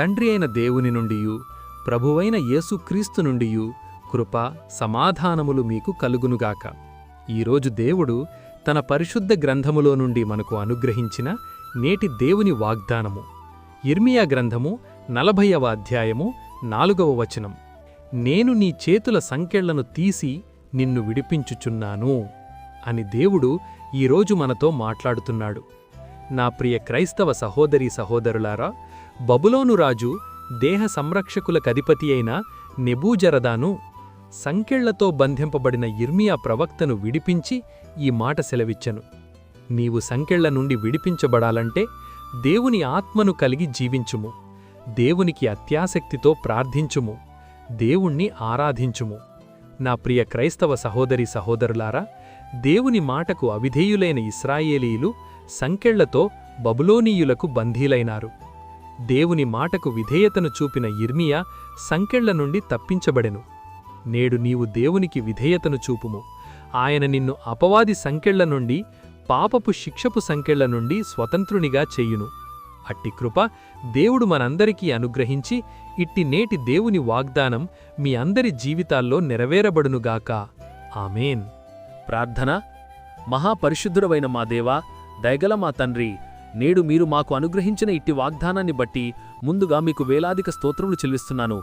తండ్రి అయిన దేవుని నుండియు ప్రభువైన యేసుక్రీస్తు నుండియు కృప సమాధానములు మీకు కలుగునుగాక. ఈరోజు దేవుడు తన పరిశుద్ధ గ్రంథములో నుండి మనకు అనుగ్రహించిన నేటి దేవుని వాగ్దానము. ఇర్మియా గ్రంథము నలభైవ అధ్యాయము నాలుగవ వచనం. నేను నీ చేతుల సంకెళ్ళను తీసి నిన్ను విడిపించుచున్నాను అని దేవుడు ఈరోజు మనతో మాట్లాడుతున్నాడు. నా ప్రియ క్రైస్తవ సహోదరీ సహోదరులారా బబులోను రాజు దేహ సంరక్షకుల కధిపతి అయిన నెబూజరదాను సంకెళ్ళతో బంధింపబడిన ఇర్మియా ప్రవక్తను విడిపించి ఈ మాట సెలవిచ్చెను. నీవు సంకెళ్ళ నుండి విడిపించబడాలంటే దేవుని ఆత్మను కలిగి జీవించుము. దేవునికి అత్యాసక్తితో ప్రార్థించుము. దేవుణ్ణి ఆరాధించుము. నా ప్రియ క్రైస్తవ సహోదరి సహోదరులారా దేవుని మాటకు అవిధేయులైన ఇస్రాయేలీలు సంకెళ్ళతో బబులోనీయులకు బంధీలైనారు. దేవుని మాటకు విధేయతను చూపిన ఇర్మియా సంకెళ్ళ నుండి తప్పించబడెను. నేడు నీవు దేవునికి విధేయతను చూపుము. ఆయన నిన్ను అపవాది సంకెళ్ళ నుండి పాపపు శిక్షపు సంకెళ్ళ నుండి స్వతంత్రునిగా చెయ్యును అట్టి కృప దేవుడు మనందరికీ అనుగ్రహించి ఇట్టి నేటి దేవుని వాగ్దానం మీ అందరి జీవితాల్లో నెరవేరబడునుగాక ఆమెన్. ప్రార్థన. మహాపరిశుద్ధుడవైన మా దేవా దయగల మా తండ్రి నేడు మీరు మాకు అనుగ్రహించిన ఇట్టి వాగ్దానాన్ని బట్టి ముందుగా మీకు వేలాదిక స్తోత్రములు చెల్లిస్తున్నాను.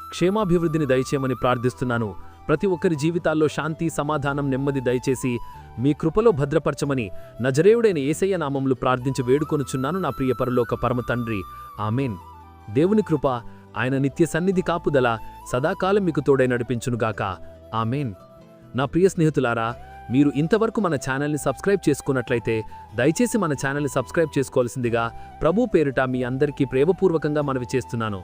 క్షేమాభివృద్ధిని దయచేయమని ప్రార్థిస్తున్నాను. ప్రతి ఒక్కరి జీవితాల్లో శాంతి సమాధానం నెమ్మది దయచేసి మీ కృపలో భద్రపరచమని నజరేయుడైన ఏసయ్య నామంలో ప్రార్థించి వేడుకొనుచున్నాను నా ప్రియ పరలోక పరమ తండ్రి. ఆమెన్. దేవుని కృప ఆయన నిత్య సన్నిధి కాపుదల సదాకాలం మీకు తోడై నడిపించునుగాక ఆమెన్. నా ప్రియ స్నేహితులారా మీరు ఇంతవరకు మన ఛానల్ని సబ్స్క్రైబ్ చేసుకున్నట్లయితే దయచేసి మన ఛానల్ని సబ్స్క్రైబ్ చేసుకోవాల్సిందిగా ప్రభు పేరిట మీ అందరికీ ప్రేమపూర్వకంగా మనవి చేస్తున్నాను.